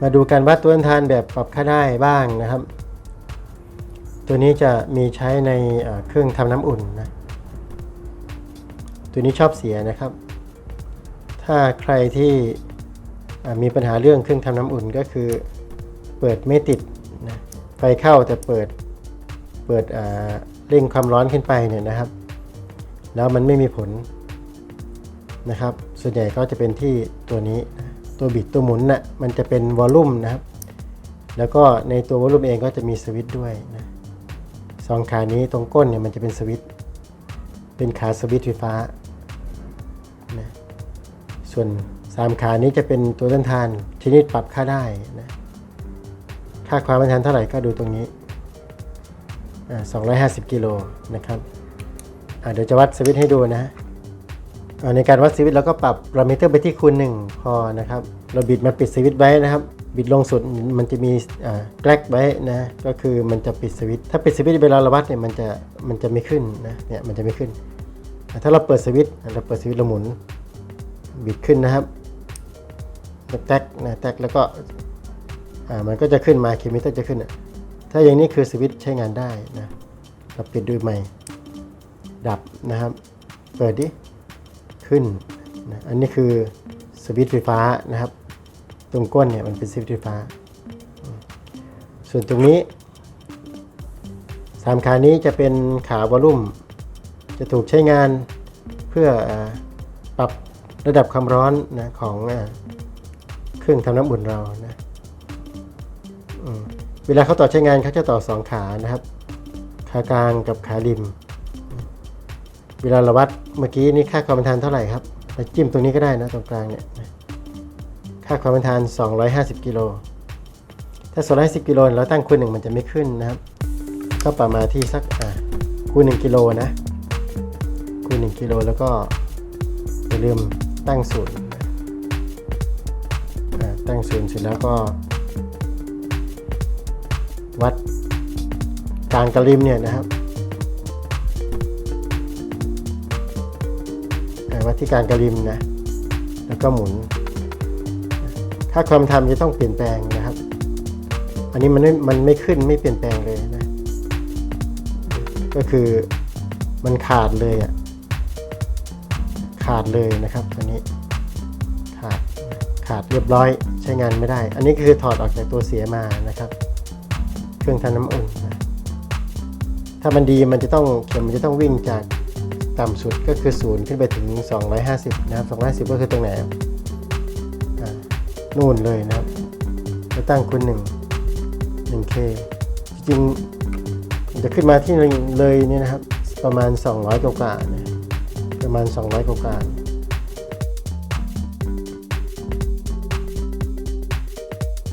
มาดูการวัดตัวต้านทานแบบปรับค่าได้บ้างนะครับ ตัวนี้จะมีใช้ในเครื่องทำน้ำอุ่นนะ ตัวนี้ชอบเสียนะครับ ถ้าใครที่มีปัญหาเรื่องเครื่องทำน้ำอุ่นก็คือเปิดไม่ติดนะไฟเข้าแต่เปิดเปิดเร่งความร้อนขึ้นไปเนี่ยนะครับ แล้วมันไม่มีผลนะครับ ส่วนใหญ่ก็จะเป็นที่ตัวนี้น ตัวบิดตัวหมุนน่ะมันจะเป็นวอลลุ่มนะครับ แล้วก็ในตัววอลลุ่มเองก็จะมีสวิตช์ด้วยนะสองขานี้ตรงก้นเนี่ยมันจะเป็นสวิตช์เป็นขาสวิตช์ไฟฟ้านะส่วนสามขานี้จะเป็นตัวต้านทานชนิดปรับค่าได้นะค่าความต้านทานเท่าไหร่ก็ดูตรงนี้อ่า250 กิโลนะครับเดี๋ยวจะวัดสวิตช์ให้ดูนะ ในการวัดสวิตช์เราก็ปรับพารามิเตอร์ไปที่คูณ1พอนะครับเราบิดมาปิดสวิตช์ไว้นะครับ บิดลงสุดมันจะมีแกลกไว้นะก็คือมันจะปิดสวิตช์ถ้าปิดสวิตช์เวลาเราวัดเนี่ยมันจะมันจะไม่ขึ้นนะเนี่ยมันจะไม่ขึ้น ถ้าเราเปิดสวิตช์เราเปิดสวิตช์เราหมุนบิดขึ้นนะครับแล้วแตกนะแตกแล้วก็มันก็จะขึ้นมาคิโลเมตรจะขึ้น ถ้าอย่างนี้คือสวิตช์ใช้งานได้นะเราปิดด้วยใหม่ ดับนะครับ เปิดดิ ขึ้นนะอันนี้คือสวิตช์ไฟฟ้านะครับ ตรงก้นเนี่ยมันเป็นสวิตช์ไฟฟ้า ส่วนตรงนี้สามขานี้จะเป็นขาวอลลุ่ม จะถูกใช้งานเพื่ออปรับระดับความร้อนนะของเอ่อเครื่องทำน้ำอุ่นเรานะเวลาเขาต่อใช้งานเขาจะต่อสองขานะครับ ขากลางกับขาริม เวลาเราวัดเมื่อกี้นี่ค่าความเป็นทานเท่าไหร่ครับเราจิ้มตรงนี้ก็ได้นะตรงกลางเนี่ยค่าความเป็นทาน 250 กิโล ถ้า 250 กิโลเราตั้งคูณหนึ่งมันจะไม่ขึ้นนะครับ ก็ประมาณที่สักอ่าคูณ1กิโลนะ คูณ1กิโลแล้วก็อย่าลืมตั้งศูนย์ตั้งศูนย์เสร็จแล้วก็ วัดกลางกระริมเนี่ยนะครับ วัดที่การกระริมนะ แล้วก็หมุนค่าความทำจะต้องเปลี่ยนแปลงนะครับ อันนี้มันไม่มันไม่ขึ้นไม่เปลี่ยนแปลงเลยนะ ก็คือมันขาดเลยอะ ขาดเลยนะครับตัวนี้ ขาด ขาดเรียบร้อยใช้งานไม่ได้ อันนี้คือถอดออกจากตัวเสียมานะครับ เครื่องทำน้ำอุ่นนะถ้ามันดีมันจะต้องเข็มมันจะต้องวิ่งจาก ต่ำสุดก็คือศูนย์ขึ้นไปถึง 250 นะครับ 250 ก็คือตรงไหนนู่นเลยนะครับจะตั้งคุณ1 1K จริงจะขึ้นมาที่เลยเนี่ยนะครับ ประมาณ 200 กว่าๆนะประมาณ 200 กว่า